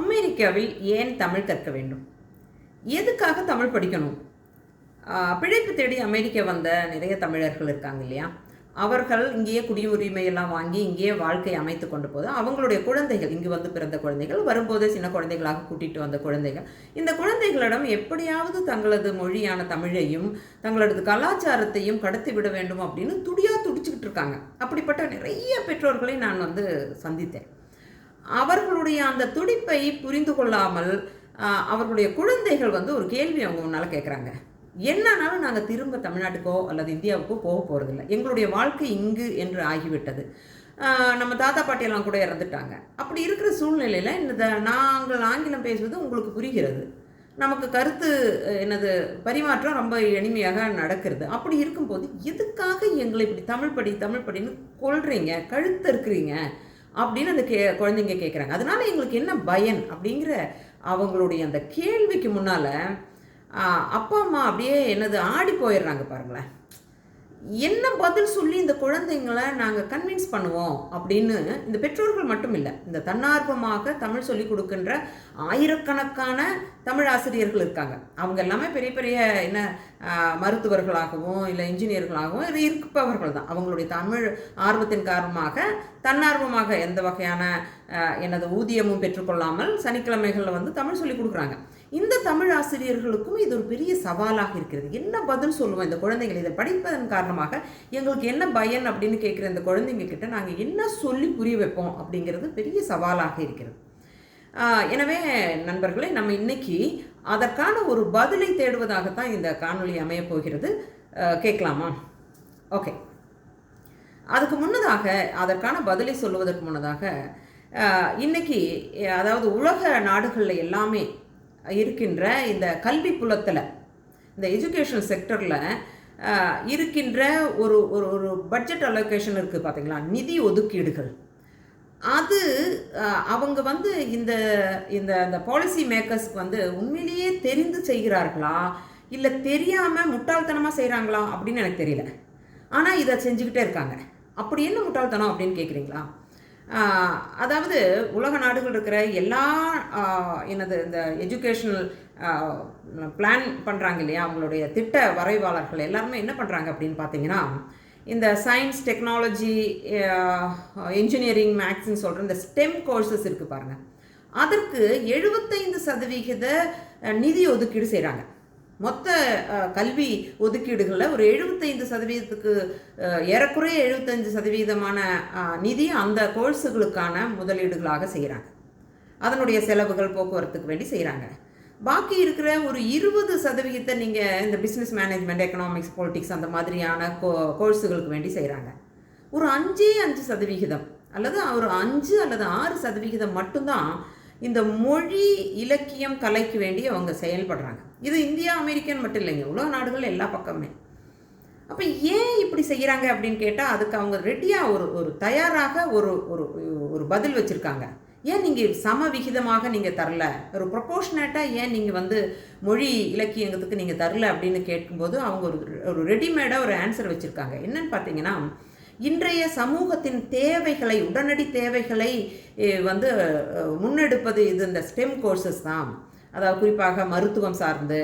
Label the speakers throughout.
Speaker 1: அமெரிக்காவில் ஏன் தமிழ் கற்க வேண்டும்? எதுக்காக தமிழ் படிக்கணும்? பிழைப்பு தேடி அமெரிக்கா வந்த நிறைய தமிழர்கள் இருக்காங்க இல்லையா? அவர்கள் இங்கேயே குடியுரிமையெல்லாம் வாங்கி இங்கேயே வாழ்க்கை அமைத்து கொண்டு போது அவங்களுடைய குழந்தைகள் இங்கு வந்து பிறந்த குழந்தைகள் வரும்போதே சின்ன குழந்தைகளாக கூட்டிட்டு வந்த குழந்தைகள் இந்த குழந்தைகளிடம் எப்படியாவது தங்களது மொழியான தமிழையும் தங்களது கலாச்சாரத்தையும் கடத்தி விட வேண்டும் அப்படின்னு துடியாக துடிச்சுக்கிட்டு இருக்காங்க. அப்படிப்பட்ட நிறைய பெற்றோர்களை நான் வந்து சந்தித்தேன். அவர்களுடைய அந்த துடிப்பை புரிந்து கொள்ளாமல் அவர்களுடைய குழந்தைகள் வந்து ஒரு கேள்வி அவங்க முன்னால் கேட்குறாங்க என்னன்னாலும் நாங்கள் திரும்ப தமிழ்நாட்டுக்கோ அல்லது இந்தியாவுக்கோ போக போகிறதில்ல எங்களுடைய வாழ்க்கை இங்கு என்று ஆகிவிட்டது. நம்ம தாத்தா பாட்டியெல்லாம் கூட இறந்துட்டாங்க. அப்படி இருக்கிற சூழ்நிலையில் இந்த நாங்கள் ஆங்கிலம் பேசுவது உங்களுக்கு புரிகிறது. நமக்கு கருத்து எனது என்னது பரிமாற்றம் ரொம்ப எளிமையாக நடக்கிறது. அப்படி இருக்கும்போது எதுக்காக எங்களை இப்படி தமிழ் படி தமிழ் படின்னு கொள்றீங்க கழுத்து இருக்கிறீங்க அப்படின்னு அந்த கே குழந்தைங்க கேட்குறாங்க அதனால எங்களுக்கு என்ன பயன் அப்படிங்கிற அவங்களுடைய அந்த கேள்விக்கு முன்னால் அப்பா அம்மா அப்படியே என்னது ஆடி போயிடுறாங்க பாருங்களேன். என்ன பதில் சொல்லி இந்த குழந்தைங்களை நாங்கள் கன்வின்ஸ் பண்ணுவோம் அப்படின்னு இந்த பெற்றோர்கள் மட்டும் இல்லை இந்த தன்னார்வமாக தமிழ் சொல்லி கொடுக்கின்ற ஆயிரக்கணக்கான தமிழ் ஆசிரியர்கள் இருக்காங்க. அவங்க எல்லாமே பெரிய பெரிய என்ன மருத்துவர்களாகவும் இல்லை இன்ஜினியர்களாகவும் இது இருப்பவர்கள் தான். அவங்களுடைய தமிழ் ஆர்வத்தின் காரணமாக தன்னார்வமாக எந்த வகையான எனது ஊதியமும் பெற்றுக்கொள்ளாமல் சனிக்கிழமைகளில் வந்து தமிழ் சொல்லி கொடுக்குறாங்க. இந்த தமிழ் ஆசிரியர்களுக்கும் இது ஒரு பெரிய சவாலாக இருக்கிறது. என்ன பதில் சொல்லுவோம்? இந்த குழந்தைகள் இதை படிப்பதன் காரணமாக எங்களுக்கு என்ன பயன் அப்படின்னு கேட்குற இந்த குழந்தைங்க கிட்ட நாங்கள் என்ன சொல்லி புரிய வைப்போம் அப்படிங்கிறது பெரிய சவாலாக இருக்கிறது. எனவே நண்பர்களே நம்ம இன்னைக்கு அதற்கான ஒரு பதிலை தேடுவதாகத்தான் இந்த காணொலி அமையப்போகிறது கேட்கலாமா? ஓகே. அதுக்கு முன்னதாக அதற்கான பதிலை சொல்லுவதற்கு முன்னதாக இன்னைக்கு அதாவது உலக நாடுகளில் எல்லாமே இருக்கின்ற இந்த கல்வி புலத்தில் இந்த எஜுகேஷன் செக்டரில் இருக்கின்ற ஒரு ஒரு ஒரு பட்ஜெட் அலோகேஷன் இருக்குது பார்த்தீங்களா நிதி ஒதுக்கீடுகள். அது அவங்க வந்து இந்த இந்த இந்த பாலிசி மேக்கர்ஸ்க்கு வந்து உண்மையிலேயே தெரிந்து செய்கிறார்களா? இல்லை தெரியாமல் முட்டாள்தனமாக செய்கிறாங்களா அப்படின்னு எனக்கு தெரியல. ஆனால் இதை செஞ்சுக்கிட்டே இருக்காங்க. அப்படி என்ன முட்டாள்தனம் அப்படின்னு கேட்குறீங்களா அதாவது உலக நாடுகள் இருக்கிற எல்லா என்னது இந்த எஜுகேஷனல் பிளான் பண்ணுறாங்க இல்லையா? அவங்களுடைய திட்ட வரைவாளர்கள் எல்லாருமே என்ன பண்ணுறாங்க அப்படின்னு பார்த்தீங்கன்னா இந்த சயின்ஸ் டெக்னாலஜி இன்ஜினியரிங் மேக்ஸ்ன்னு சொல்கிற இந்த ஸ்டெம் கோர்சஸ் இருக்குது பாருங்கள் அதற்கு எழுபத்தைந்து சதவிகித நிதி ஒதுக்கீடு செய்கிறாங்க மொத்த கல்வி ஒதுக்கீடுகளில் ஒரு எழுபத்தைந்து சதவீதத்துக்கு ஏறக்குறைய எழுபத்தஞ்சு சதவீதமான நிதி அந்த கோர்ஸுகளுக்கான முதலீடுகளாக செய்கிறாங்க அதனுடைய செலவுகள் போக்குவரத்துக்கு வேண்டி செய்கிறாங்க பாக்கி இருக்கிற ஒரு இருபது சதவிகிதத்தை நீங்கள் இந்த பிஸ்னஸ் மேனேஜ்மெண்ட் எக்கனாமிக்ஸ் பொலிட்டிக்ஸ் அந்த மாதிரியான கோ கோர்ஸுகளுக்கு வேண்டி செய்கிறாங்க ஒரு அஞ்சே அஞ்சு சதவிகிதம் அல்லது ஒரு அஞ்சு அல்லது ஆறு சதவிகிதம் மட்டும்தான் இந்த மொழி இலக்கியம் கலைக்கு வேண்டி அவங்க செயல்படுறாங்க. இது இந்தியா அமெரிக்கன் மட்டும் இல்லைங்க. உலக நாடுகள் எல்லா பக்கமே அப்போ ஏன் இப்படி செய்கிறாங்க அப்படின்னு கேட்டால் அதுக்கு அவங்க ரெடியாக ஒரு ஒரு தயாராக ஒரு ஒரு ஒரு பதில் வச்சுருக்காங்க. ஏன் நீங்கள் சம விகிதமாக நீங்கள் தரல? ஒரு ப்ரொபோஷனேட்டாக ஏன் நீங்கள் வந்து மொழி இலக்கியங்கிறதுக்கு நீங்கள் தரல அப்படின்னு கேட்கும்போது அவங்க ஒரு ஒரு ரெடிமேடாக ஒரு ஆன்சர் வச்சுருக்காங்க. என்னன்னு பார்த்தீங்கன்னா இன்றைய சமூகத்தின் தேவைகளை உடனடி தேவைகளை வந்து முன்னெடுப்பது இது இந்த ஸ்டெம் கோர்சஸ் தான். அதாவது குறிப்பாக மருத்துவம் சார்ந்து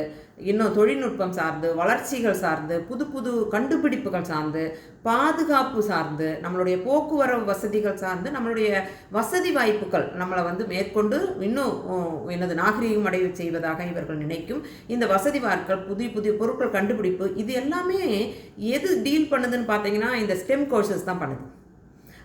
Speaker 1: இன்னும் தொழில்நுட்பம் சார்ந்து வளர்ச்சிகள் சார்ந்து புது புது கண்டுபிடிப்புகள் சார்ந்து பாதுகாப்பு சார்ந்து நம்மளுடைய போக்குவரவு வசதிகள் சார்ந்து நம்மளுடைய வசதி வாய்ப்புகள் நம்மளை வந்து மேற்கொண்டு இன்னும் எனது என்னது நாகரீகம் அடைய செய்வதாக இவர்கள் நினைக்கும் இந்த வசதி வாய்ப்புகள் புதிய புதிய பொருட்கள் கண்டுபிடிப்பு இது எல்லாமே எது டீல் பண்ணுதுன்னு பார்த்தீங்கன்னா இந்த ஸ்டெம் கோர்சஸ் தான் பண்ணுது.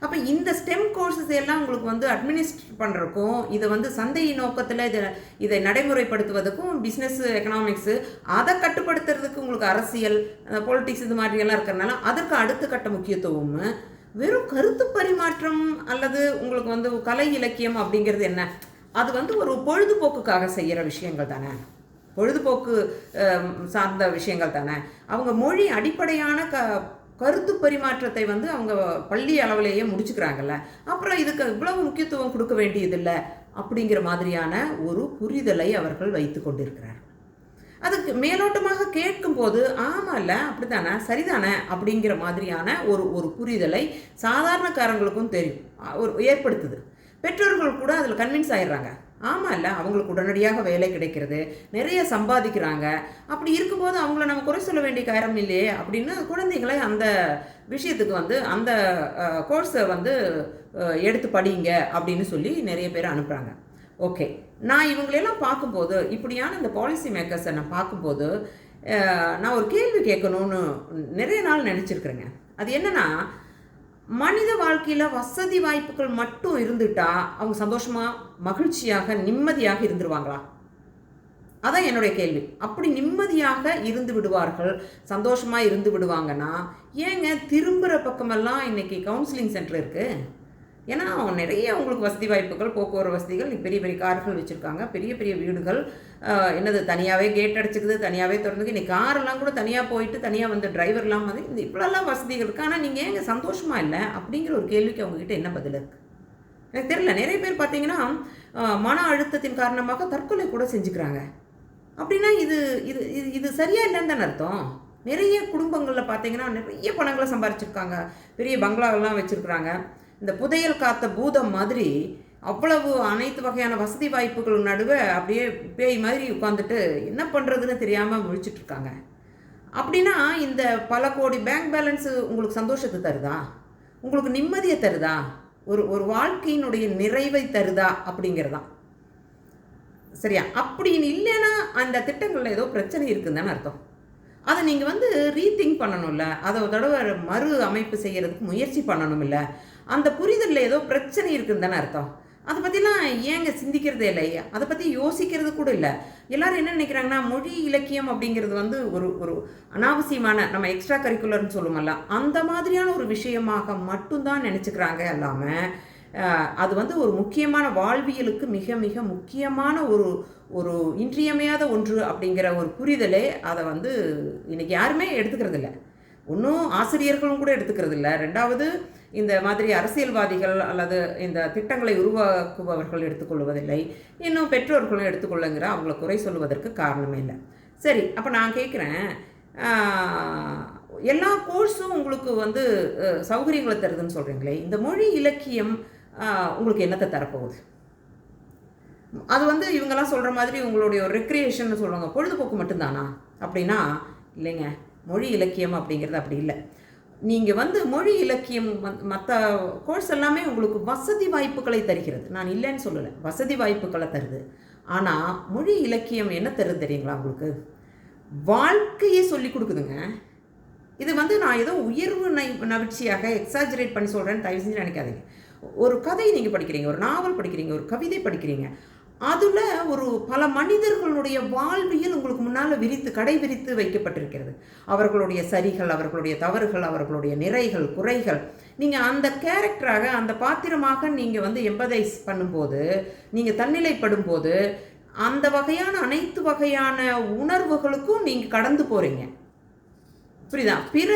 Speaker 1: அப்போ இந்த ஸ்டெம் கோர்சஸ் எல்லாம் உங்களுக்கு வந்து அட்மினிஸ்ட்ரேட் பண்ணுறக்கும் இதை வந்து சந்தை நோக்கத்தில் இதை இதை நடைமுறைப்படுத்துவதற்கும் பிஸ்னஸ் எக்கனாமிக்ஸு அதை கட்டுப்படுத்துறதுக்கு உங்களுக்கு அரசியல் பொலிட்டிக்ஸ் இது மாதிரி எல்லாம் இருக்கிறனால அதற்கு அடுத்த கட்ட முக்கியத்துவம் வெறும் கருத்து பரிமாற்றம் அல்லது உங்களுக்கு வந்து கலை இலக்கியம் அப்படிங்கிறது என்ன? அது வந்து ஒரு பொழுதுபோக்குக்காக செய்கிற விஷயங்கள் தானே. பொழுதுபோக்கு சார்ந்த விஷயங்கள் தானே. அவங்க மொழி அடிப்படையான க கருத்து பரிமாற்றத்தை வந்து அவங்க பள்ளி அளவிலேயே முடிச்சுக்கிறாங்கல்ல. அப்புறம் இதுக்கு இவ்வளவு முக்கியத்துவம் கொடுக்க வேண்டியதில்லை அப்படிங்கிற மாதிரியான ஒரு புரிதலை அவர்கள் வைத்து கொண்டிருக்கிறார். அதுக்கு மேலோட்டமாக கேட்கும்போது ஆமாம்ல அப்படித்தானே சரிதானே அப்படிங்கிற மாதிரியான ஒரு ஒரு புரிதலை சாதாரணக்காரங்களுக்கும் தெரியும் ஒரு ஏற்படுத்துது. பெற்றோர்கள் கூட அதில் கன்வின்ஸ் ஆயிடுறாங்க. ஆமாம் இல்லை அவங்களுக்கு உடனடியாக வேலை கிடைக்கிறது நிறைய சம்பாதிக்கிறாங்க. அப்படி இருக்கும்போது அவங்கள நம்ம குறை சொல்ல வேண்டிய காரணம் இல்லையே அப்படின்னு குழந்தைங்களை அந்த விஷயத்துக்கு வந்து அந்த கோர்ஸை வந்து எடுத்து படிங்க அப்படின்னு சொல்லி நிறைய பேர் அனுப்புகிறாங்க ஓகே. நான் இவங்களெல்லாம் பார்க்கும்போது இப்படியான இந்த பாலிசி மேக்கர்ஸை நான் பார்க்கும்போது நான் ஒரு கேள்வி கேட்கணும்னு நிறைய நாள் நினச்சிருக்கிறேங்க. அது என்னென்னா மனித வாழ்க்கையில் வசதி வாய்ப்புகள் மட்டும் இருந்துட்டா அவங்க சந்தோஷமாக மகிழ்ச்சியாக நிம்மதியாக இருந்துருவாங்களா? அதான் என்னுடைய கேள்வி. அப்படி நிம்மதியாக இருந்து விடுவார்கள் சந்தோஷமாக இருந்து விடுவாங்கன்னா ஏங்க திரும்புகிற பக்கமெல்லாம் இன்றைக்கி கவுன்சிலிங் சென்டர் இருக்குது ஏன்னா அவங்க நிறைய அவங்களுக்கு வசதி வாய்ப்புகள் போக்குவரத்து வசதிகள் பெரிய பெரிய கார்கள் வச்சுருக்காங்க. பெரிய பெரிய வீடுகள். என்னது தனியாகவே கேட் அடிச்சுக்குது தனியாகவே திறந்துக்கு. இன்னைக்கு காரெல்லாம் கூட தனியாக போயிட்டு தனியாக வந்து டிரைவர்லாம் வந்து இந்த இவ்வளோலாம் வசதிகள் இருக்குது ஆனால் நீங்கள் ஏங்க சந்தோஷமாக இல்லை? அப்படிங்கிற ஒரு கேள்விக்கு அவங்கக்கிட்ட என்ன பதில் இருக்குது எனக்கு தெரியல. நிறைய பேர் பார்த்தீங்கன்னா மன அழுத்தத்தின் காரணமாக தற்கொலை கூட செஞ்சுக்கிறாங்க. அப்படின்னா இது இது இது இது சரியாக இல்லைன்னு தானே அர்த்தம். நிறைய குடும்பங்களில் பார்த்தீங்கன்னா நிறைய பணங்களை சம்பாரிச்சிருக்காங்க. பெரிய பங்களாவெல்லாம் வச்சுருக்குறாங்க. இந்த புதையல் காத்த பூதம் மாதிரி அவ்வளவு அனைத்து வகையான வசதி வாய்ப்புகள் நடுவே அப்படியே பேய் மாதிரி உட்காந்துட்டு என்ன பண்ணுறதுன்னு தெரியாமல் முழிச்சிட்டு இருக்காங்க. அப்படின்னா இந்த பல கோடி பேங்க் பேலன்ஸு உங்களுக்கு சந்தோஷத்தை தருதா? உங்களுக்கு நிம்மதியை தருதா? ஒரு ஒரு வாழ்க்கையினுடைய நிறைவை தருதா? அப்படிங்கிறதான் சரியா? அப்படின்னு இல்லைன்னா அந்த திட்டங்களில் ஏதோ பிரச்சனை இருக்குதுன்னு தானே அர்த்தம். அதை நீங்கள் வந்து ரீதிங்க் பண்ணணும்ல. அதை ஒரு தடவை மறு அமைப்பு செய்கிறதுக்கு முயற்சி பண்ணணும் அந்த புரிதலில் ஏதோ பிரச்சனை இருக்குன்னு தானே அர்த்தம். அதை பற்றிலாம் ஏங்க சிந்திக்கிறதே இல்லை அதை பற்றி யோசிக்கிறது கூட இல்லை. எல்லோரும் என்ன நினைக்கிறாங்கன்னா மொழி இலக்கியம் அப்படிங்கிறது வந்து ஒரு ஒரு அனாவசியமான நம்ம எக்ஸ்ட்ரா கரிக்குலர்னு சொல்லுவோம்ல அந்த மாதிரியான ஒரு விஷயமாக மட்டும்தான் நினச்சிக்கிறாங்க இல்லாமல் அது வந்து ஒரு முக்கியமான வாழ்வியலுக்கு மிக மிக முக்கியமான ஒரு ஒரு இன்றியமையாத ஒன்று அப்படிங்கிற ஒரு புரிதலே அதை வந்து இன்றைக்கி யாருமே எடுத்துக்கிறது இல்லை ஒன்றும் ஆசிரியர்களும் கூட எடுத்துக்கிறது இல்லை ரெண்டாவது இந்த மாதிரி அரசியல்வாதிகள் அல்லது இந்த திட்டங்களை உருவாக்குபவர்கள் எடுத்துக்கொள்வதில்லை. இன்னும் பெற்றோர்களும் எடுத்துக்கொள்ளுங்கிற அவங்கள குறை சொல்வதற்கு காரணமே இல்லை. சரி அப்போ நான் கேட்குறேன் எல்லா கோர்ஸும் உங்களுக்கு வந்து சௌகரியங்களை தருதுன்னு சொல்கிறீங்களே இந்த மொழி இலக்கியம் உங்களுக்கு என்னத்தை தரப்போகுது? அது வந்து இவங்கெல்லாம் சொல்கிற மாதிரி உங்களுடைய ஒரு ரெக்ரியேஷன் சொல்லுவாங்க. பொழுதுபோக்கு மட்டும்தானா? அப்படின்னா இல்லைங்க. மொழி இலக்கியம் அப்படிங்கிறது அப்படி இல்லை. நீங்கள் வந்து மொழி இலக்கியம் மற்ற கோர்ஸ் எல்லாமே உங்களுக்கு வசதி வாய்ப்புகளை தருகிறது. நான் இல்லைன்னு சொல்லலை. வசதி வாய்ப்புகளை தருது. ஆனால் மொழி இலக்கியம் என்ன தருது தெரியுங்களா உங்களுக்கு? வாழ்க்கையை சொல்லி கொடுக்குதுங்க. இது வந்து நான் ஏதோ உயர்வு நை நவிழ்ச்சியாக எக்ஸாஜரேட் பண்ணி சொல்கிறேன்னு தயவு செஞ்சு நினைக்காதீங்க. ஒரு கதை நீங்கள் படிக்கிறீங்க ஒரு நாவல் படிக்கிறீங்க ஒரு கவிதை படிக்கிறீங்க. அதில் ஒரு பல மனிதர்களுடைய வாழ்வியல் உங்களுக்கு முன்னால் விரித்து கடை விரித்து வைக்கப்பட்டிருக்கிறது. அவர்களுடைய சரிகள் அவர்களுடைய தவறுகள் அவர்களுடைய நிறைகள் குறைகள். நீங்கள் அந்த கேரக்டராக அந்த பாத்திரமாக நீங்கள் வந்து எம்பதைஸ் பண்ணும்போது நீங்கள் தன்னிலைப்படும் போது அந்த வகையான அனைத்து வகையான உணர்வுகளுக்கும் நீங்கள் கடந்து போகிறீங்க புரியுதா? பிற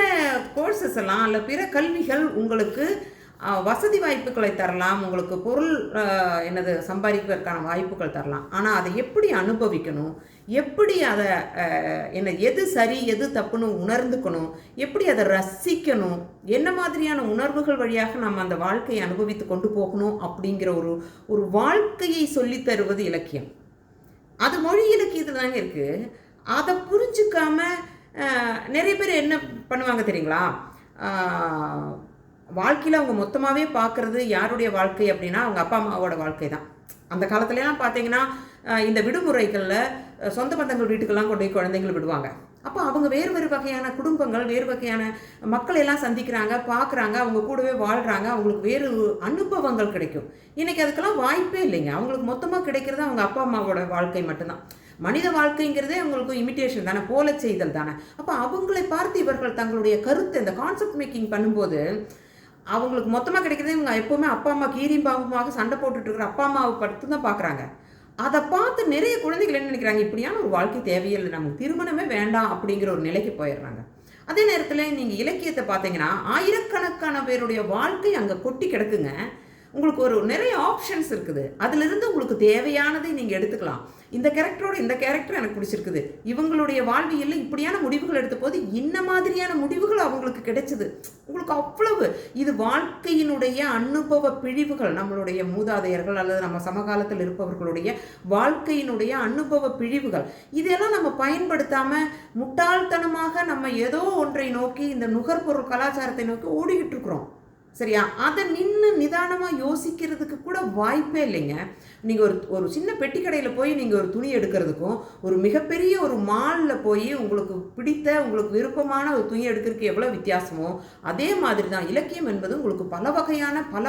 Speaker 1: கோர்சஸ் எல்லாம் அல்ல பிற கல்விகள் உங்களுக்கு வசதி வாய்ப்புகளை தரலாம். உங்களுக்கு பொருள் என்னது சம்பாதிப்பதற்கான வாய்ப்புகள் தரலாம். ஆனால் அதை எப்படி அனுபவிக்கணும்? எப்படி அதை என்ன எது சரி எது தப்புன்னு உணர்ந்துக்கணும்? எப்படி அதை ரசிக்கணும்? என்ன மாதிரியான உணர்வுகள் வழியாக நம்ம அந்த வாழ்க்கையை அனுபவித்து கொண்டு போகணும் அப்படிங்கிற ஒரு ஒரு வாழ்க்கையை சொல்லித் தருவது இலக்கியம். அது மொழி இலக்கியத்தில் தாங்க இருக்குது அதை புரிஞ்சுக்காம நிறைய பேர் என்ன பண்ணுவாங்க தெரியுங்களா? வாழ்க்கையில் அவங்க மொத்தமாகவே பார்க்குறது யாருடைய வாழ்க்கை அப்படின்னா அவங்க அப்பா அம்மாவோட வாழ்க்கை தான். அந்த காலத்துலலாம் பார்த்தீங்கன்னா இந்த விடுமுறைகளில் சொந்த பந்தங்கள் வீட்டுக்கெல்லாம் கொண்டு போய் குழந்தைங்களை விடுவாங்க. அப்போ அவங்க வேறு வேறு வகையான குடும்பங்கள் வேறு வகையான மக்களை எல்லாம் சந்திக்கிறாங்க பார்க்குறாங்க அவங்க கூடவே வாழ்கிறாங்க அவங்களுக்கு வேறு அனுபவங்கள் கிடைக்கும். இன்றைக்கி அதுக்கெல்லாம் வாய்ப்பே இல்லைங்க. அவங்களுக்கு மொத்தமாக கிடைக்கிறது அவங்க அப்பா அம்மாவோட வாழ்க்கை மட்டும்தான். மனித வாழ்க்கைங்கிறதே அவங்களுக்கு இமிட்டேஷன் தானே போல செய்தல் தானே. அப்போ அவங்களை பார்த்து இவர்கள் தங்களுடைய கருத்தை இந்த கான்செப்ட் மேக்கிங் பண்ணும்போது அவங்களுக்கு மொத்தமாக கிடைக்கிறதே இவங்க எப்போவுமே அப்பா அம்மா கீரியும் பாம்புமாக சண்டை போட்டுட்ருக்குற அப்பா அம்மாவை படுத்து தான் பார்க்குறாங்க. அதை பார்த்து நிறைய குழந்தைகள் என்ன நினைக்கிறாங்க? இப்படியான ஒரு வாழ்க்கை தேவையில்லை நமக்கு திருமணமே வேண்டாம் அப்படிங்கிற ஒரு நிலைக்கு போயிடுறாங்க. அதே நேரத்தில் நீங்கள் இலக்கியத்தை பார்த்தீங்கன்னா ஆயிரக்கணக்கான பேருடைய வாழ்க்கை அங்கே கொட்டி கிடக்குங்க. உங்களுக்கு ஒரு நிறைய ஆப்ஷன்ஸ் இருக்குது. அதுலேருந்து உங்களுக்கு தேவையானதை நீங்கள் எடுத்துக்கலாம். இந்த கேரக்டரோட இந்த கேரக்டர் எனக்கு பிடிச்சிருக்குது. இவங்களுடைய வாழ்வியலில் இப்படியான முடிவுகள் எடுத்த போது இன்ன மாதிரியான முடிவுகள் அவங்களுக்கு கிடைச்சது. உங்களுக்கு அவ்வளவு. இது வாழ்க்கையினுடைய அனுபவ பிழிவுகள் நம்மளுடைய மூதாதையர்கள் அல்லது நம்ம சமகாலத்தில் இருப்பவர்களுடைய வாழ்க்கையினுடைய அனுபவ பிழிவுகள் இதெல்லாம் நம்ம பயன்படுத்தாம முட்டாள்தனமாக நம்ம ஏதோ ஒன்றை நோக்கி இந்த நுகர்பொருள் கலாச்சாரத்தை நோக்கி ஓடிக்கிட்டு இருக்கிறோம். சரியா? அதை நின்று நிதானமாக யோசிக்கிறதுக்கு கூட வாய்ப்பே இல்லைங்க. நீங்கள் ஒரு ஒரு சின்ன பெட்டி கடையில் போய் நீங்கள் ஒரு துணி எடுக்கிறதுக்கும் ஒரு மிகப்பெரிய ஒரு மாலில் போய் உங்களுக்கு பிடித்த உங்களுக்கு விருப்பமான ஒரு துணி எடுக்கிறதுக்கு எவ்வளோ வித்தியாசமோ அதே மாதிரி தான் இலக்கியம் என்பது உங்களுக்கு பல வகையான பல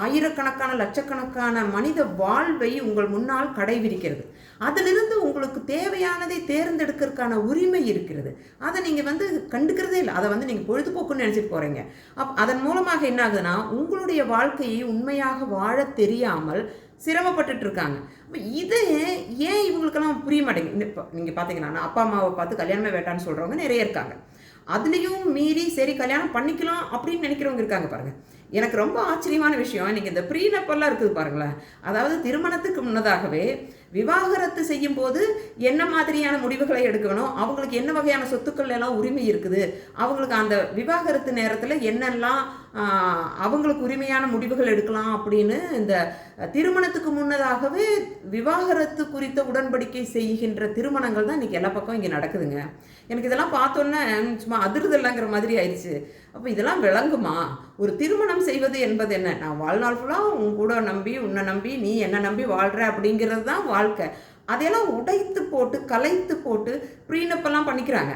Speaker 1: ஆயிரக்கணக்கான லட்சக்கணக்கான மனித வாழ்வை உங்கள் முன்னால் கடைவிரிக்கிறது அதிலிருந்து உங்களுக்கு தேவையானதை தேர்ந்தெடுக்கிறதுக்கான உரிமை இருக்கிறது. அதை நீங்கள் வந்து கண்டுக்கிறதே இல்லை. அதை வந்து நீங்கள் பொழுதுபோக்குன்னு நினச்சிட்டு போகிறீங்க அப் அதன் மூலமாக என்ன ஆகுதுன்னா உங்களுடைய வாழ்க்கையை உண்மையாக வாழ தெரியாமல் சிரமப்பட்டுட்டு இருக்காங்க. அப்போ இது ஏன் இவங்களுக்கெல்லாம் புரிய மாட்டேங்குது? இப்போ நீங்கள் பார்த்தீங்கன்னா நான் அப்பா அம்மாவை பார்த்து கல்யாணமே வேட்டான்னு சொல்கிறவங்க நிறைய இருக்காங்க. அதுலேயும் மீறி சரி கல்யாணம் பண்ணிக்கலாம் அப்படின்னு நினைக்கிறவங்க இருக்காங்க பாருங்கள் எனக்கு ரொம்ப ஆச்சரியமான விஷயம். இன்றைக்கி இந்த ப்ரீனப்பெல்லாம் இருக்குது பாருங்களேன். அதாவது திருமணத்துக்கு முன்னதாகவே விவாகரத்து செய்யும் போது என்ன மாதிரியான முடிவுகளை எடுக்கணும்? அவங்களுக்கு என்ன வகையான சொத்துக்கள் எல்லாம் உரிமை இருக்குது? அவங்களுக்கு அந்த விவாகரத்து நேரத்தில் என்னெல்லாம் அவங்களுக்கு உரிமையான முடிவுகள் எடுக்கலாம் அப்படின்னு இந்த திருமணத்துக்கு முன்னதாகவே விவாகரத்து குறித்த உடன்படிக்கை செய்கின்ற திருமணங்கள் தான் இன்றைக்கி எல்லா பக்கம் இங்கே நடக்குதுங்க. எனக்கு இதெல்லாம் பார்த்தோன்னே சும்மா அதிர்தல்லங்கிற மாதிரி ஆயிடுச்சு. அப்போ இதெல்லாம் விளங்குமா? ஒரு திருமணம் செய்வது என்பது என்ன? நான் வாழ்நாள் ஃபுல்லாக உன் கூட நம்பி உன்னை நம்பி நீ என்னை நம்பி வாழ்கிற அப்படிங்கிறது தான் வாழ்க்கை. அதையெல்லாம் உடைத்து போட்டு கலைத்து போட்டு ப்ரீனப்பெல்லாம் பண்ணிக்கிறாங்க.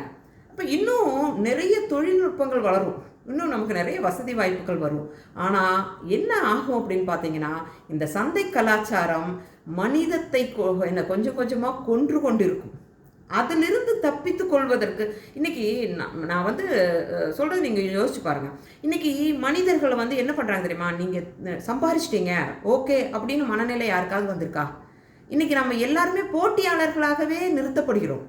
Speaker 1: அப்போ இன்னும் நிறைய தொழில்நுட்பங்கள் வளரும். இன்னும் நமக்கு நிறைய வசதி வாய்ப்புகள் வரும். ஆனால் என்ன ஆகும் அப்படின்னு பார்த்தீங்கன்னா இந்த சந்தை கலாச்சாரம் மனிதத்தை கொ- என்ன கொஞ்சம் கொஞ்சமாக கொன்று கொண்டிருக்கும். அதிலிருந்து தப்பித்து கொள்வதற்கு இன்னைக்கு நான் நான் வந்து சொல்கிறது நீங்கள் யோசிச்சு பாருங்கள் இன்னைக்கு மனிதர்களை வந்து என்ன பண்ணுறாங்க தெரியுமா? நீங்கள் சம்பாரிச்சிட்டீங்க ஓகே அப்படின்னு மனநிலை யாருக்காவது வந்திருக்கா? இன்றைக்கி நம்ம எல்லாருமே போட்டியாளர்களாகவே நிறுத்தப்படுகிறோம்.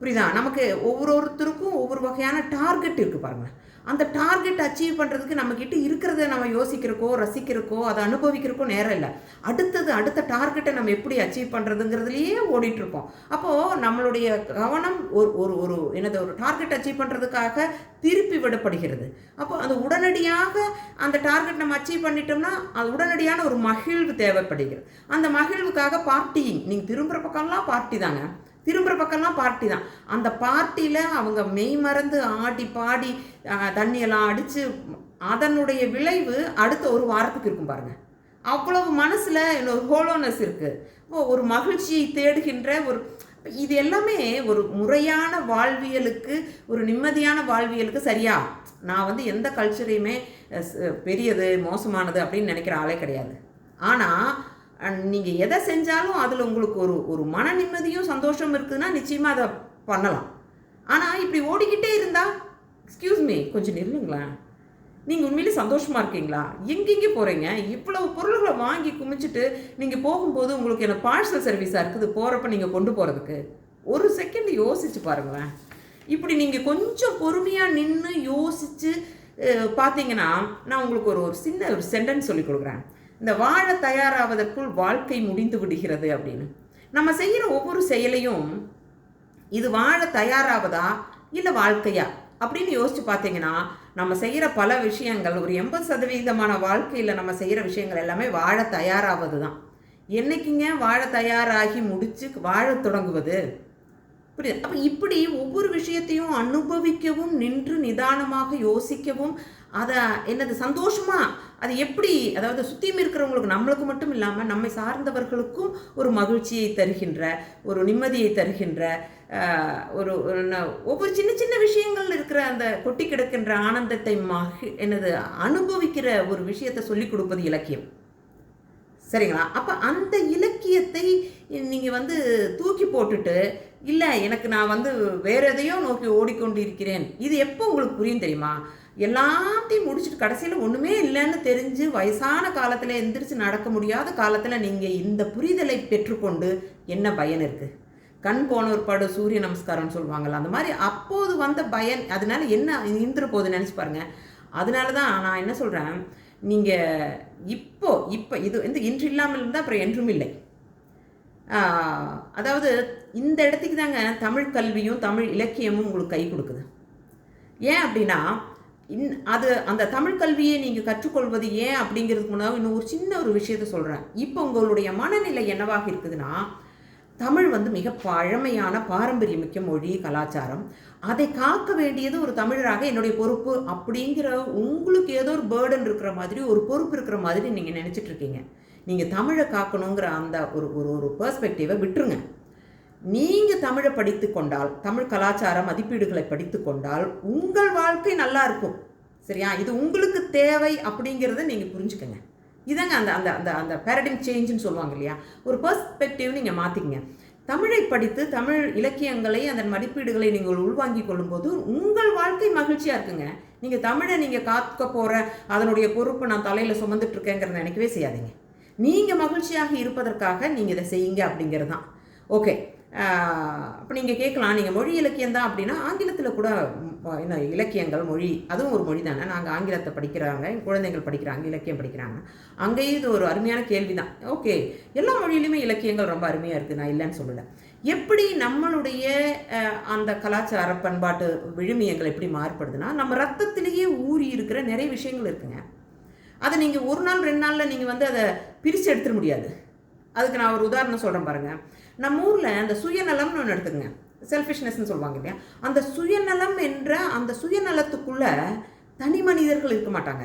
Speaker 1: புரியுதா? நமக்கு ஒவ்வொருத்தருக்கும் ஒவ்வொரு வகையான டார்கெட் இருக்குது பாருங்கள் அந்த டார்கெட் அச்சீவ் பண்ணுறதுக்கு நம்மக்கிட்ட இருக்கிறத நம்ம யோசிக்கிறக்கோ ரசிக்கிறக்கோ அதை அனுபவிக்கிறக்கோ நேரம் இல்லை. அடுத்தது அடுத்த டார்கெட்டை நம்ம எப்படி அச்சீவ் பண்ணுறதுங்கிறதுலையே ஓடிட்டுருப்போம். அப்போது நம்மளுடைய கவனம் ஒரு ஒரு ஒரு என்னது ஒரு டார்கெட் அச்சீவ் பண்ணுறதுக்காக திருப்பி விடப்படுகிறது. அப்போ அது உடனடியாக அந்த டார்கெட் நம்ம அச்சீவ் பண்ணிட்டோம்னா அது உடனடியான ஒரு மகிழ்வு தேவைப்படுகிறது. அந்த மகிழ்வுக்காக பார்ட்டிங் நீங்கள் திரும்புகிற பக்கம்லாம் பார்ட்டி தாங்க. திரும்புகிற பக்கம்லாம் பார்ட்டி தான். அந்த பார்ட்டியில் அவங்க மெய் மறந்து ஆடி பாடி தண்ணியெல்லாம் அடித்து அதனுடைய விளைவு அடுத்த ஒரு வாரத்துக்கு இருக்கும் பாருங்கள் அவ்வளவு மனசில் ஒரு ஹோலோனஸ் இருக்குது ஒரு மகிழ்ச்சியை தேடுகின்ற ஒரு இது எல்லாமே ஒரு முறையான வாழ்வியலுக்கு ஒரு நிம்மதியான வாழ்வியலுக்கு சரியா? நான் வந்து எந்த கல்ச்சரையுமே பெரியது மோசமானது அப்படின்னு நினைக்கிற ஆளே கிடையாது. ஆனால் நீங்கள் எதை செஞ்சாலும் அதில் உங்களுக்கு ஒரு ஒரு மன நிம்மதியும் சந்தோஷம் இருக்குதுன்னா நிச்சயமாக அதை பண்ணலாம். ஆனால் இப்படி ஓடிக்கிட்டே இருந்தால் எக்ஸ்கியூஸ் மீ கொஞ்சம் நில்லுங்களேன் நீங்கள் உண்மையிலே சந்தோஷமாக இருக்கீங்களா? எங்கெங்கே போகிறீங்க இவ்வளவு பொருள்களை வாங்கி குமிச்சிட்டு நீங்கள் போகும்போது உங்களுக்கு என்ன பார்சல் சர்வீஸாக இருக்குது? போகிறப்ப நீங்கள் கொண்டு போகிறதுக்கு ஒரு செகண்ட் யோசிச்சு பாருங்களேன். இப்படி நீங்கள் கொஞ்சம் பொறுமையாக நின்று யோசித்து பார்த்தீங்கன்னா நான் உங்களுக்கு ஒரு ஒரு சின்ன ஒரு சென்டென்ஸ் சொல்லி கொடுக்குறேன். இந்த வாழ தயாராவதற்குள் வாழ்க்கை முடிந்து விடுகிறது அப்படின்னு. நம்ம செய்கிற ஒவ்வொரு செயலையும் இது வாழ தயாராவதா இல்லை வாழ்க்கையா? அப்படின்னு யோசிச்சு பார்த்தீங்கன்னா நம்ம செய்கிற பல விஷயங்கள் ஒரு எண்பது சதவீதமான வாழ்க்கையில் நம்ம செய்கிற விஷயங்கள் எல்லாமே வாழ தயாராவது தான் என்னைக்குங்க வாழ தயாராகி முடித்து வாழத் தொடங்குவது? புரியுது? அப்போ இப்படி ஒவ்வொரு விஷயத்தையும் அனுபவிக்கவும் நின்று நிதானமாக யோசிக்கவும் அதை என்னது சந்தோஷமாக அது எப்படி? அதாவது சுற்றியும் இருக்கிறவங்களுக்கு நம்மளுக்கு மட்டும் இல்லாமல் நம்மை சார்ந்தவர்களுக்கும் ஒரு மகிழ்ச்சியை தருகின்ற ஒரு நிம்மதியை தருகின்ற ஒரு ஒவ்வொரு சின்ன சின்ன விஷயங்கள் இருக்கிற அந்த கொட்டி கிடக்கின்ற ஆனந்தத்தை மகி எனது அனுபவிக்கிற ஒரு விஷயத்தை சொல்லிக் கொடுப்பது இலக்கியம். சரிங்களா? அப்போ அந்த இலக்கியத்தை நீங்கள் வந்து தூக்கி போட்டுட்டு இல்லை எனக்கு நான் வந்து வேறு எதையோ நோக்கி ஓடிக்கொண்டு இருக்கிறேன் இது எப்போ உங்களுக்கு புரியும் தெரியுமா? எல்லாத்தையும் முடிச்சுட்டு கடைசியில் ஒன்றுமே இல்லைன்னு தெரிஞ்சு வயசான காலத்தில் எந்திரிச்சு நடக்க முடியாத காலத்தில் நீங்கள் இந்த புரிதலை பெற்றுக்கொண்டு என்ன பயன் இருக்குது கண் போனோர் படு சூரிய நமஸ்காரம்னு சொல்லுவாங்கல்ல அந்த மாதிரி அப்போது வந்த பயன் அதனால என்ன இந்திர போது நினச்சி பாருங்க. அதனால தான் நான் என்ன சொல்கிறேன் நீங்கள் இப்போ இப்போ இது வந்து இன்று இல்லாமல் இருந்தால் அப்புறம் என்றும் இல்லை. அதாவது இந்த இடத்துக்கு தாங்க தமிழ் கல்வியும் தமிழ் இலக்கியமும் உங்களுக்கு கை கொடுக்குது. ஏன் அப்படின்னா இன் அது அந்த தமிழ் கல்வியை நீங்கள் கற்றுக்கொள்வது ஏன் அப்படிங்கிறதுக்கு முன்னாடி இன்னும் ஒரு சின்ன ஒரு விஷயத்த சொல்கிறேன் இப்போ உங்களுடைய மனநிலை என்னவாக இருக்குதுன்னா தமிழ் வந்து மிக பழமையான பாரம்பரியமிக்க மொழி கலாச்சாரம். அதை காக்க வேண்டியது ஒரு தமிழராக என்னுடைய பொறுப்பு அப்படிங்கிற உங்களுக்கு ஏதோ ஒரு பேர்டன் இருக்கிற மாதிரி ஒரு பொறுப்பு இருக்கிற மாதிரி நீங்கள் நினச்சிட்டு இருக்கீங்க. நீங்கள் தமிழை காக்கணுங்கிற அந்த ஒரு ஒரு ஒரு பெர்ஸ்பெக்டிவை விட்டுருங்க. நீங்கள் தமிழை படித்து கொண்டால் தமிழ் கலாச்சார மதிப்பீடுகளை படித்து கொண்டால் உங்கள் வாழ்க்கை நல்லா இருக்கும். சரியா? இது உங்களுக்கு தேவை அப்படிங்கிறத நீங்கள் புரிஞ்சுக்கங்க. இதாங்க அந்த அந்த அந்த அந்த பேரடிம் சேஞ்சுன்னு சொல்லுவாங்க இல்லையா? ஒரு பர்ஸ்பெக்டிவ் நீங்கள் மாற்றிக்கங்க தமிழை படித்து தமிழ் இலக்கியங்களை அதன் மதிப்பீடுகளை நீங்கள் உள்வாங்கி கொள்ளும்போது உங்கள் வாழ்க்கை மகிழ்ச்சியாக இருக்குங்க. நீங்கள் தமிழை நீங்கள் காக்க போகிற அதனுடைய பொறுப்பு நான் தலையில் சுமந்துட்டு இருக்கேங்கிறத நினைக்கவே செய்யாதீங்க. நீங்கள் மகிழ்ச்சியாக இருப்பதற்காக நீங்கள் இதை செய்யுங்க அப்படிங்கிறது தான். ஓகே அப்போ நீங்கள் கேட்கலாம். நீங்கள் மொழி இலக்கியம் தான் அப்படின்னா ஆங்கிலத்தில் கூட என்ன இலக்கியங்கள் மொழி அதுவும் ஒரு மொழி தானே. நாங்கள் ஆங்கிலத்தை படிக்கிறாங்க என் குழந்தைகள் படிக்கிறாங்க இலக்கியம் படிக்கிறாங்க. அங்கேயும் இது ஒரு அருமையான கேள்வி தான். ஓகே எல்லா மொழியிலுமே இலக்கியங்கள் ரொம்ப அருமையாக இருக்குது நான் இல்லைன்னு சொல்லலை. எப்படி நம்மளுடைய அந்த கலாச்சார பண்பாட்டு விழுமியங்கள் எப்படி மாறுபடுதுன்னா நம்ம ரத்தத்திலேயே ஊறி இருக்கிற நிறைய விஷயங்கள் இருக்குங்க. அதை நீங்கள் ஒரு நாள் ரெண்டு நாளில் நீங்கள் வந்து அதை பிரித்து எடுத்துட முடியாது. அதுக்கு நான் ஒரு உதாரணம் சொல்கிறேன் பாருங்கள் நம்ம ஊரில் அந்த சுயநலம்னு ஒன்று எடுத்துக்கங்க. செல்ஃபிஷ்னஸ்னு சொல்லுவாங்க இல்லையா? அந்த சுயநலம் என்ற அந்த சுயநலத்துக்குள்ளே தனி மனிதர்கள் இருக்க மாட்டாங்க.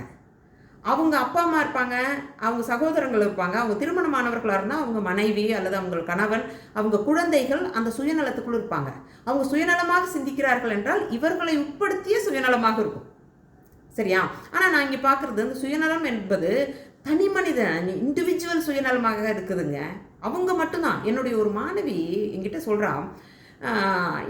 Speaker 1: அவங்க அப்பா அம்மா இருப்பாங்க அவங்க சகோதரங்கள் இருப்பாங்க அவங்க திருமணமானவர்களாக இருந்தால் அவங்க மனைவி அல்லது அவங்க கணவன் அவங்க குழந்தைகள் அந்த சுயநலத்துக்குள்ளே இருப்பாங்க. அவங்க சுயநலமாக சிந்திக்கிறார்கள் என்றால் இவர்களை உட்படுத்திய சுயநலமாக இருக்கும். சரியா? ஆனால் நான் இங்கே பார்க்குறது அந்த சுயநலம் என்பது தனி மனிதன் இண்டிவிஜுவல் சுயநலமாக இருக்குதுங்க. அவங்க மட்டும்தான். என்னுடைய ஒரு மாணவி என்கிட்ட சொல்கிறா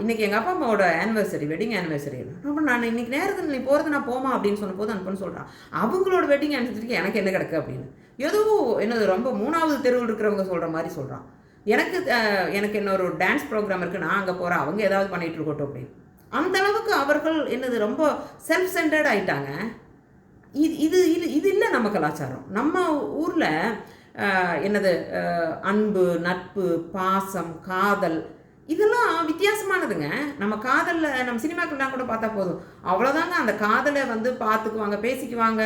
Speaker 1: இன்றைக்கி எங்கள் அப்பா அம்மாவோட ஆனிவர்சரி வெட்டிங் ஆனிவர்சரி ரொம்ப நான் இன்னைக்கு நேரத்தில் நீ போகிறது நான் போமா அப்படின்னு சொன்ன போது அனுப்புன்னு சொல்கிறான் அவங்களோட வெட்டிங் ஆனிவர்சரிக்கு எனக்கு என்ன கிடக்கு? அப்படின்னு. ஏதோ என்னது ரொம்ப மூணாவது தெருவில் இருக்கிறவங்க சொல்கிற மாதிரி சொல்கிறான் எனக்கு எனக்கு இன்னொரு டான்ஸ் ப்ரோக்ராம் இருக்குது நான் அங்கே போகிறேன் அவங்க ஏதாவது பண்ணிகிட்டு இருக்கட்டும் அப்படின்னு. அந்த அளவுக்கு அவர்கள் என்னது ரொம்ப செல்ஃப் சென்டர்ட் ஆயிட்டாங்க. இது இது இது இது இல்லை நம்ம கலாச்சாரம். நம்ம ஊரில் என்னது அன்பு நட்பு பாசம் காதல் இதெல்லாம் வித்தியாசமானதுங்க. நம்ம காதலில் நம்ம சினிமாக்கள்லாம் கூட பார்த்தா போதும். அவ்வளோதாங்க அந்த காதலை வந்து பார்த்துக்குவாங்க பேசிக்குவாங்க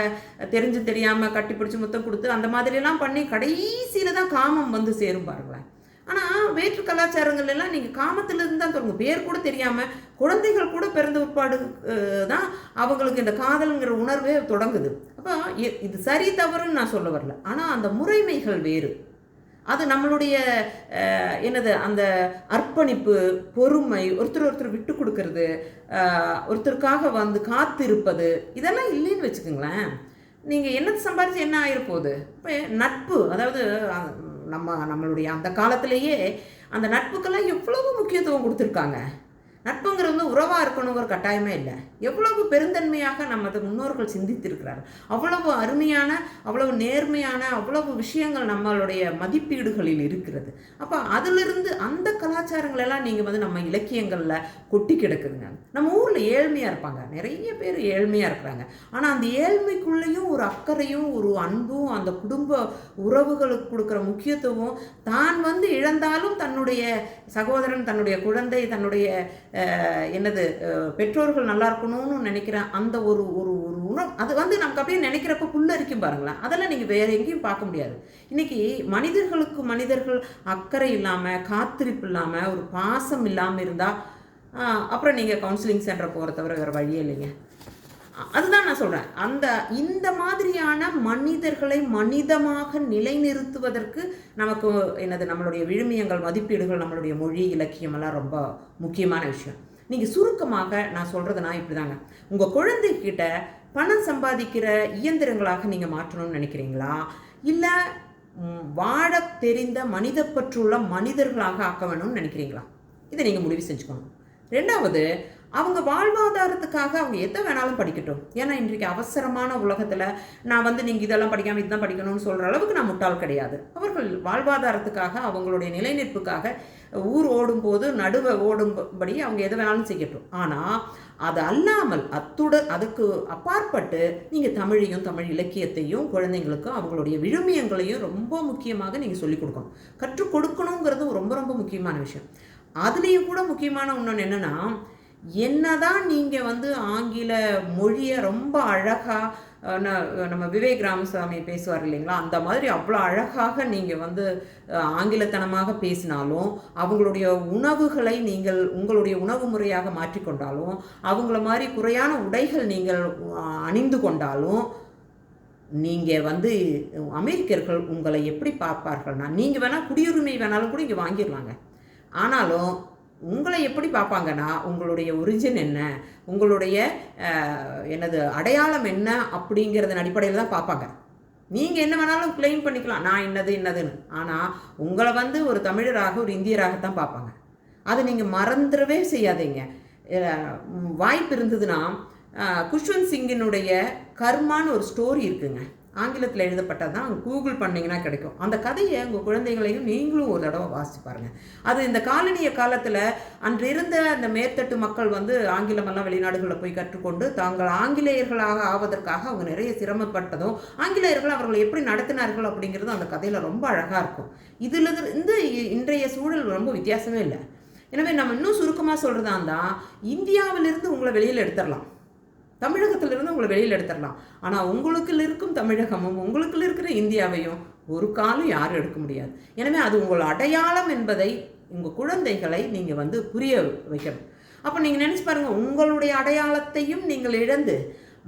Speaker 1: தெரிஞ்சு தெரியாமல் கட்டி பிடிச்சி முத்தம் கொடுத்து அந்த மாதிரிலாம் பண்ணி கடைசியில் தான் காமம் வந்து சேரும் பாருங்களேன். ஆனால் வேற்று கலாச்சாரங்கள்லாம் நீங்கள் காமத்திலிருந்து தான் தொடங்கும். பேர் கூட தெரியாமல் குழந்தைகள் கூட பிறந்த உட்பாடு தான் அவங்களுக்கு இந்த காதலுங்கிற உணர்வே தொடங்குது. அப்போ இது சரி தவறுன்னு நான் சொல்ல வரல. ஆனால் அந்த முறைமைகள் வேறு. அது நம்மளுடைய என்னது அந்த அர்ப்பணிப்பு பொறுமை ஒருத்தர் ஒருத்தர் விட்டு கொடுக்கறது ஒருத்தருக்காக வந்து காத்திருப்பது இதெல்லாம் இல்லைன்னு வச்சுக்கோங்களேன். நீங்கள் என்ன சம்பாரிச்சு என்ன ஆகிருப்போகுது இப்போ நட்பு அதாவது நம்ம நம்மளுடைய அந்த காலத்திலேயே அந்த நட்புக்கெல்லாம் எவ்வளவு முக்கியத்துவம் கொடுத்துருக்காங்க? நட்புங்கிறது வந்து உறவாக இருக்கணுங்கிற கட்டாயமே இல்லை. எவ்வளவு பெருந்தன்மையாக நமது முன்னோர்கள் சிந்தித்திருக்கிறார்கள் அவ்வளவு அருமையான அவ்வளவு நேர்மையான அவ்வளவு விஷயங்கள் நம்மளுடைய மதிப்பீடுகளில் இருக்கிறது. அப்போ அதிலிருந்து அந்த கலாச்சாரங்கள் எல்லாம் நீங்கள் வந்து நம்ம இலக்கியங்களில் கொட்டி கிடக்குதுங்க. நம்ம ஊரில் ஏழ்மையாக இருப்பாங்க. நிறைய பேர் ஏழ்மையாக இருக்கிறாங்க. ஆனால் அந்த ஏழ்மைக்குள்ளேயும் ஒரு அக்கறையும் ஒரு அன்பும் அந்த குடும்ப உறவுகளுக்கு கொடுக்குற முக்கியத்துவம் தான் வந்து இழந்தாலும் தன்னுடைய சகோதரன் தன்னுடைய குழந்தை தன்னுடைய என்னது பெற்றோர்கள் நல்லா இருக்கணும்னு நினைக்கிற அந்த ஒரு ஒரு ஒரு உணவு அது வந்து நமக்கு அப்படியே நினைக்கிறப்ப புல்லரிக்கும் பாருங்களேன். அதெல்லாம் நீங்கள் வேற எங்கேயும் பார்க்க முடியாது. இன்னைக்கு மனிதர்களுக்கு மனிதர்கள் அக்கறை இல்லாமல் காத்திருப்பு இல்லாமல் ஒரு பாசம் இல்லாமல் இருந்தால் அப்புறம் நீங்கள் கவுன்சிலிங் சென்டர் போகிற தவிர வேறு வழியே இல்லைங்க. அதுதான் நான் சொல்கிறேன் அந்த இந்த மாதிரியான மனிதர்களை மனிதமாக நிலைநிறுத்துவதற்கு நமக்கு என்னது நம்மளுடைய விழுமியங்கள் மதிப்பீடுகள் நம்மளுடைய மொழி இலக்கியம் எல்லாம் ரொம்ப முக்கியமான விஷயம். நீங்கள் சுருக்கமாக நான் சொல்கிறது நான் இப்படி தாங்க உங்கள் குழந்தைகிட்ட பணம் சம்பாதிக்கிற இயந்திரங்களாக நீங்கள் மாற்றணும்னு நினைக்கிறீங்களா? இல்லை வாழ தெரிந்த மனிதப்பற்றுள்ள மனிதர்களாக ஆக்க வேணும்னு நினைக்கிறீங்களா? இதை நீங்கள் முடிவு செஞ்சுக்கணும். ரெண்டாவது அவங்க வாழ்வாதாரத்துக்காக அவங்க எதை வேணாலும் படிக்கட்டும். ஏன்னா இன்றைக்கு அவசரமான உலகத்தில் நான் வந்து நீங்கள் இதெல்லாம் படிக்காமல் இதுதான் படிக்கணும்னு சொல்கிற அளவுக்கு நான் முட்டாள் கிடையாது. அவர்கள் வாழ்வாதாரத்துக்காக அவங்களுடைய நிலைநிற்புக்காக ஊர் ஓடும்போது நடுவை ஓடும்படி அவங்க எதை வேணாலும் செய்யட்டும். ஆனால் அது அல்லாமல் அத்துட அதுக்கு அப்பாற்பட்டு நீங்கள் தமிழையும் தமிழ் இலக்கியத்தையும் குழந்தைங்களுக்கு அவங்களுடைய விழுமியங்களையும் ரொம்ப முக்கியமாக நீங்கள் சொல்லிக் கொடுக்கணும். கற்றுக் கொடுக்கணுங்கிறது ரொம்ப ரொம்ப முக்கியமான விஷயம். அதுலேயும் கூட முக்கியமான இன்னொன்று என்னென்னா என்னதான் நீங்கள் வந்து ஆங்கில மொழியை ரொம்ப அழகாக நம்ம விவேக் ராமசாமி பேசுவார் இல்லைங்களா? அந்த மாதிரி அவ்வளோ அழகாக நீங்கள் வந்து ஆங்கிலத்தனமாக பேசினாலும் அவங்களுடைய உணவுகளை நீங்கள் உங்களுடைய உணவு முறையாக மாற்றிக்கொண்டாலும் அவங்கள மாதிரி குறையான உடைகள் நீங்கள் அணிந்து கொண்டாலும் நீங்கள் வந்து அமெரிக்கர்கள் உங்களை எப்படி பார்ப்பார்கள்னா நீங்கள் வேணால் குடியுரிமை வேணாலும் கூட இங்கே வாங்கிடலாங்க. ஆனாலும் உங்களை எப்படி பார்ப்பாங்கன்னா உங்களுடைய ஒரிஜின் என்ன? உங்களுடைய எனது என்னது அடையாளம் என்ன அப்படிங்கிறதன் அடிப்படையில் தான் பார்ப்பாங்க. நீங்கள் என்ன வேணாலும் கிளைம் பண்ணிக்கலாம். நான் என்னது என்னதுன்னு. ஆனால் உங்களை வந்து ஒரு தமிழராக ஒரு இந்தியராகத்தான் பார்ப்பாங்க. அதை நீங்கள் மறந்துடவே செய்யாதீங்க. வாய்ப்பு இருந்ததுன்னா குஷ்வந்த் சிங்கினுடைய கர்மான்னு ஒரு ஸ்டோரி இருக்குங்க. ஆங்கிலத்தில் எழுதப்பட்டது தான் கூகுள் பண்ணிங்கன்னா கிடைக்கும். அந்த கதையை உங்கள் குழந்தைகளையும் நீங்களும் ஒரு தடவை வாசிச்சு பாருங்கள் அது இந்த காலனிய காலத்தில் அன்றிருந்த அந்த மேற்தட்டு மக்கள் வந்து ஆங்கிலமெல்லாம் வெளிநாடுகளில் போய் கற்றுக்கொண்டு தாங்கள் ஆங்கிலேயர்களாக ஆவதற்காக அவங்க நிறைய சிரமப்பட்டதும் ஆங்கிலேயர்கள் அவர்களை எப்படி நடத்தினார்கள் அப்படிங்கிறது அந்த கதையில் ரொம்ப அழகாக இருக்கும். இதில் இருந்து இன்றைய சூழல் ரொம்ப வித்தியாசமே இல்லை. எனவே நம்ம இன்னும் சுருக்கமாக சொல்கிறதா இருந்தால் இந்தியாவிலிருந்து உங்களை வெளியில் எடுத்துடலாம். தமிழகத்திலிருந்து உங்களை வெளியில் எடுத்துடலாம். ஆனால் உங்களுக்குள்ள இருக்கும் தமிழகமும் உங்களுக்குள்ள இருக்கிற இந்தியாவையும் ஒரு காலம் யாரும் எடுக்க முடியாது. எனவே அது உங்கள் அடையாளம் என்பதை உங்கள் குழந்தைகளை நீங்கள் வந்து புரிய வைக்கணும். அப்போ நீங்கள் நினச்சி பாருங்கள் உங்களுடைய அடையாளத்தையும் நீங்கள் இழந்து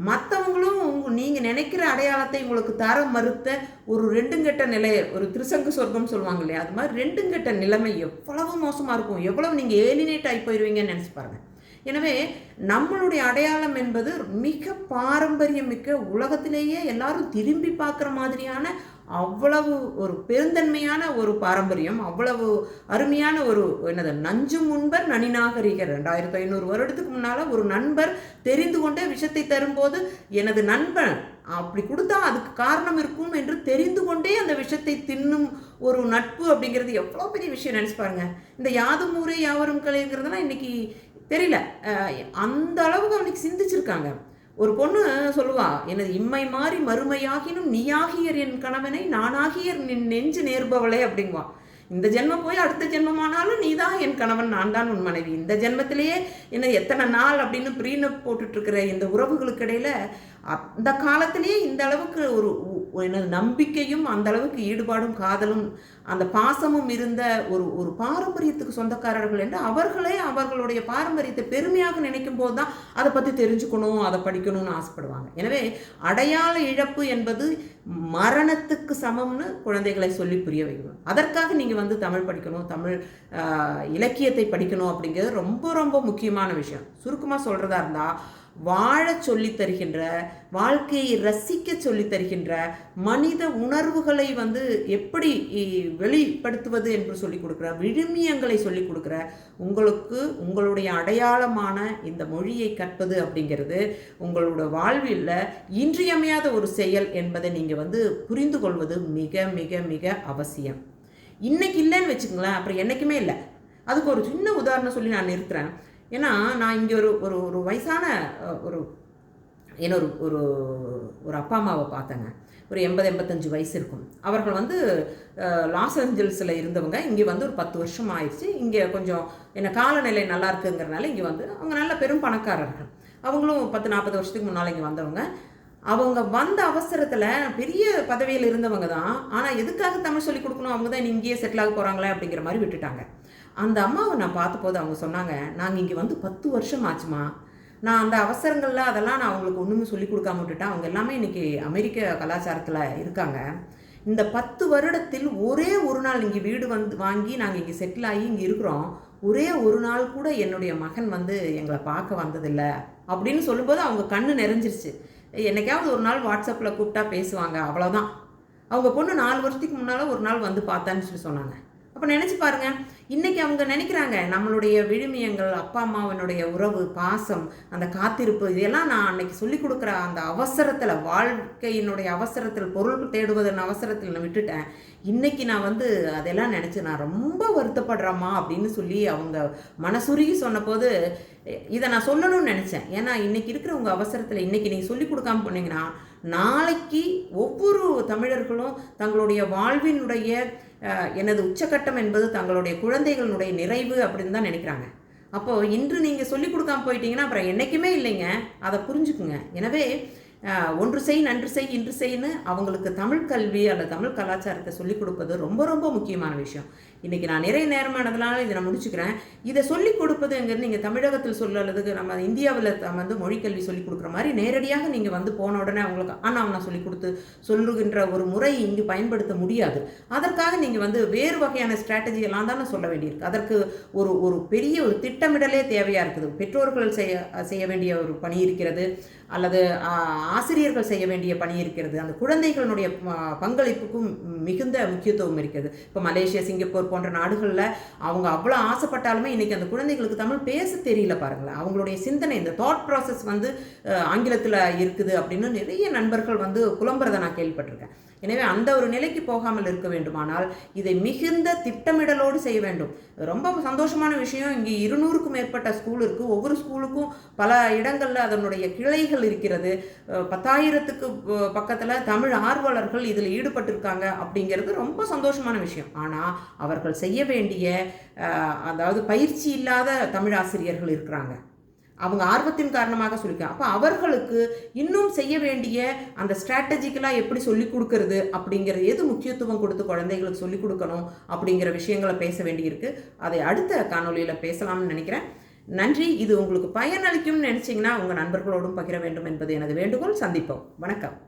Speaker 1: மற்றவங்களும் உங்க நீங்கள் நினைக்கிற அடையாளத்தை உங்களுக்கு தர மறுத்த ஒரு ரெண்டுங்கெட்ட நிலை ஒரு திருசங்கு சொர்க்கம் சொல்லுவாங்க இல்லையா? அது மாதிரி ரெண்டுங்கெட்ட நிலைமை எவ்வளவு மோசமாக இருக்கும் எவ்வளவு நீங்கள் ஏலினேட் ஆகி போயிடுவீங்கன்னு நினச்சி பாருங்கள் எனவே நம்மளுடைய அடையாளம் என்பது மிக பாரம்பரியம் மிக்க உலகத்திலேயே எல்லாரும் திரும்பி பார்க்குற மாதிரியான அவ்வளவு ஒரு பெருந்தன்மையான ஒரு பாரம்பரியம் அவ்வளவு அருமையான ஒரு என்னது நஞ்சு முன்பர் நனிநாகரிகர் ரெண்டாயிரத்து ஐநூறு வருடத்துக்கு முன்னால் ஒரு நண்பர் தெரிந்து கொண்டே விஷத்தை தரும்போது எனது நண்பன் அப்படி கொடுத்தா அதுக்கு காரணம் இருக்கும் என்று தெரிந்து கொண்டே அந்த விஷத்தை தின்னும் ஒரு நட்பு அப்படிங்கிறது எவ்வளோ பெரிய விஷயம் நினச்சி பாருங்க. இந்த யாதும் ஊரே யாவரும் கலைங்கிறதுலாம் இன்னைக்கு தெரியல. அந்த அளவுக்கு அவனுக்கு சிந்திச்சிருக்காங்க. ஒரு பொண்ணு சொல்லுவா எனது இம்மை மாறி மறுமையாகினும் நீயாகியர் என் கணவனை நானாகியர் நின் நெஞ்சு நேர்பவளே அப்படிங்குவான் இந்த ஜென்மம் போய் அடுத்த ஜென்மமானாலும் நீ தான் என் கணவன் நான் தான் உன் மனைவி. இந்த ஜென்மத்திலேயே என்ன எத்தனை நாள் அப்படின்னு பிரீன போட்டுட்ருக்கிற இந்த உறவுகளுக்கு இடையில அந்த காலத்திலேயே இந்த அளவுக்கு ஒரு எனது நம்பிக்கையும் அந்த அளவுக்கு ஈடுபாடும் காதலும் அந்த பாசமும் இருந்த ஒரு ஒரு பாரம்பரியத்துக்கு சொந்தக்காரர்கள் என்று அவர்களே அவர்களுடைய பாரம்பரியத்தை பெருமையாக நினைக்கும் போது தான் அதை பற்றி தெரிஞ்சுக்கணும் அதை படிக்கணும்னு ஆசைப்படுவாங்க. எனவே அடையாள இழப்பு என்பது மரணத்துக்கு சமம்னு குழந்தைகளை சொல்லி புரிய வைக்கணும். அதற்காக நீங்கள் வந்து தமிழ் படிக்கணும் தமிழ் இலக்கியத்தை படிக்கணும் அப்படிங்கிறது ரொம்ப ரொம்ப முக்கியமான விஷயம். சுருக்கமாக சொல்கிறதா இருந்தால் வாழ சொல்லித் தருகின்ற வாழ்க்கையை ரசிக்க சொல்லி தருகின்ற மனித உணர்வுகளை வந்து எப்படி வெளிப்படுத்துவது என்று சொல்லிக் கொடுக்குற விழுமியங்களை சொல்லிக் கொடுக்குற உங்களுக்கு உங்களுடைய அடையாளமான இந்த மொழியை கற்பது அப்படிங்கிறது உங்களோட வாழ்வில் இன்றியமையாத ஒரு செயல் என்பதை நீங்கள் வந்து புரிந்து கொள்வது மிக மிக மிக அவசியம். இன்னைக்கு இல்லைன்னு வச்சுக்கோங்களேன் அப்புறம் என்றைக்குமே இல்லை. அதுக்கு ஒரு சின்ன உதாரணம் சொல்லி நான் நிறுத்துறேன். ஏன்னா நான் இங்கே ஒரு ஒரு ஒரு வயசான ஒரு இன்னொரு ஒரு ஒரு ஒரு அப்பா அம்மாவை பார்த்தேங்க. ஒரு எண்பது எண்பத்தஞ்சு வயசு இருக்கும். அவர்கள் வந்து லாஸ் ஏஞ்சல்ஸில் இருந்தவங்க. இங்கே வந்து ஒரு பத்து வருஷம் ஆயிடுச்சு. இங்கே கொஞ்சம் என்ன காலநிலை நல்லா இருக்குங்கிறனால இங்கே வந்து அவங்க நல்ல பெரும் பணக்காரர்கள். அவங்களும் பத்து நாற்பது வருஷத்துக்கு முன்னால் இங்கே வந்தவங்க. அவங்க வந்த அவசரத்தில் பெரிய பதவியில் இருந்தவங்க தான். ஆனால் எதுக்காக தமிழ் சொல்லி கொடுக்கணும்? அவங்க தான் இங்கேயே செட்டில் ஆக போகிறாங்களே அப்படிங்கிற மாதிரி விட்டுட்டாங்க. அந்த அம்மாவை நான் பார்த்தபோது அவங்க சொன்னாங்க நாங்கள் இங்கே வந்து பத்து வருஷம் ஆச்சுமா. நான் அந்த அவசரங்களில் அதெல்லாம் நான் அவங்களுக்கு ஒன்றுமே சொல்லி கொடுக்காம விட்டுட்டேன். அவங்க எல்லாமே இன்னைக்கு அமெரிக்க கலாச்சாரத்தில் இருக்காங்க. இந்த பத்து வருடத்தில் ஒரே ஒரு நாள் இங்கே வீடு வந்து வாங்கி நாங்கள் இங்கே செட்டில் ஆகி இங்கே இருக்கிறோம். ஒரே ஒரு நாள் கூட என்னுடைய மகன் வந்து எங்களை பார்க்க வந்ததில்லை. அப்படின்னு சொல்லும்போது அவங்க கண்ணு நிறைஞ்சிருச்சு. என்னைக்காவது ஒரு நாள் வாட்ஸ்அப்பில் கூப்பிட்டா பேசுவாங்க அவ்வளோதான் அவங்க பொண்ணு நாலு வருஷத்துக்கு முன்னால் ஒரு நாள் வந்து பார்த்தான்னு சொல்லி சொன்னாங்க. அப்போ நினச்சி பாருங்கள் இன்றைக்கி அவங்க நினைக்கிறாங்க நம்மளுடைய விழுமியங்கள் அப்பா அம்மாவினுடைய உறவு பாசம் அந்த காத்திருப்பு இதெல்லாம் நான் அன்னைக்கு சொல்லி கொடுக்குற அந்த அவசரத்தில் வாழ்க்கையினுடைய அவசரத்தில் பொருள் தேடுவதன் அவசரத்தில் நான் விட்டுட்டேன். இன்றைக்கி நான் வந்து அதெல்லாம் நினச்சி நான் ரொம்ப வருத்தப்படுறேம்மா அப்படின்னு சொல்லி அவங்க மனசுருகி சொன்னபோது இதை நான் சொல்லணும்னு நினச்சேன். ஏன்னா இன்னைக்கு இருக்கிறவங்க அவசரத்தில் இன்னைக்கு நீங்கள் சொல்லி கொடுக்காம போனீங்கன்னா நாளைக்கு ஒவ்வொரு தமிழர்களும் தங்களுடைய வாழ்வினுடைய எனது உச்சக்கட்டம் என்பது தங்களுடைய குழந்தைகளுடைய நிறைவு அப்படின்னு தான் நினைக்கிறாங்க. அப்போது இன்று நீங்கள் சொல்லி கொடுக்காம போயிட்டீங்கன்னா அப்புறம் என்றைக்குமே இல்லைங்க. அதை புரிஞ்சுக்குங்க. எனவே ஒன்று செய் நன்று செய் இன்று செய்ன்னு அவங்களுக்கு தமிழ் கல்வி அல்லது தமிழ் கலாச்சாரத்தை சொல்லிக் கொடுப்பது ரொம்ப ரொம்ப முக்கியமான விஷயம். இன்றைக்கி நான் நிறைய நேரமானதுனால இதை நான் முடிச்சுக்கிறேன். இதை சொல்லிக் கொடுப்பதுங்கிறது நீங்கள் தமிழகத்தில் சொல்லதுக்கு நம்ம இந்தியாவில் வந்து மொழிக்கல்வி சொல்லிக் கொடுக்குற மாதிரி நேரடியாக நீங்கள் வந்து போன உடனே அவங்களுக்கு ஆனால் நான் சொல்லிக் கொடுத்து சொல்லுகின்ற ஒரு முறை இங்கு பயன்படுத்த முடியாது. அதற்காக நீங்கள் வந்து வேறு வகையான ஸ்ட்ராட்டஜி எல்லாம் தானே சொல்ல வேண்டியிருக்கு. அதற்கு ஒரு ஒரு பெரிய ஒரு திட்டமிடலே தேவையாக இருக்குது. பெற்றோர்கள் செய்ய செய்ய வேண்டிய ஒரு பணி இருக்கிறது. அல்லது ஆசிரியர்கள் செய்ய வேண்டிய பணி இருக்கிறது. அந்த குழந்தைகளுடைய ப- பங்களிப்புக்கும் மிகுந்த முக்கியத்துவம் இருக்கிறது. இப்போ மலேசியா சிங்கப்பூர் போன்ற நாடுகளில் அவங்க அவ்வளோ ஆசைப்பட்டாலுமே இன்னைக்கு அந்த குழந்தைகளுக்கு தமிழ் பேச தெரியல பாருங்களேன். அவங்களுடைய சிந்தனை இந்த தாட் ப்ராசஸ் வந்து ஆங்கிலத்தில் இருக்குது அப்படின்னு நிறைய நண்பர்கள் வந்து புலம்புறதை நான் கேள்விப்பட்டிருக்கேன். எனவே அந்த ஒரு நிலைக்கு போகாமல் இருக்க வேண்டுமானால் இதை மிகுந்த திட்டமிடலோடு செய்ய வேண்டும். ரொம்ப சந்தோஷமான விஷயம். இங்கே இருநூறுக்கும் மேற்பட்ட ஸ்கூல் இருக்குது ஒவ்வொரு ஸ்கூலுக்கும் பல இடங்களில் அதனுடைய கிளைகள் இருக்கிறது. பத்தாயிரத்துக்கு பக்கத்தில் தமிழ் ஆர்வலர்கள் இதில் ஈடுபட்டிருக்காங்க அப்படிங்கிறது ரொம்ப சந்தோஷமான விஷயம். ஆனால் அவர்கள் செய்ய வேண்டிய அதாவது பயிற்சி இல்லாத தமிழ் ஆசிரியர்கள் இருக்கிறாங்க. அவங்க ஆர்வத்தின் காரணமாக சொல்லிக்கலாம் அப்போ அவர்களுக்கு இன்னும் செய்ய வேண்டிய அந்த ஸ்ட்ராட்டஜிக்கலாக எப்படி சொல்லிக் கொடுக்கறது அப்படிங்கிற எது முக்கியத்துவம் கொடுத்து குழந்தைகளுக்கு சொல்லிக் கொடுக்கணும் அப்படிங்கிற விஷயங்களை பேச வேண்டியிருக்கு. அதை அடுத்த காணொளியில் பேசலாம்னு நினைக்கிறேன். நன்றி. இது உங்களுக்கு பயனளிக்கும்னு நினச்சிங்கன்னா உங்கள் நண்பர்களோடும் பகிர வேண்டும் என்பது எனது வேண்டுகோள். சந்திப்போம். வணக்கம்.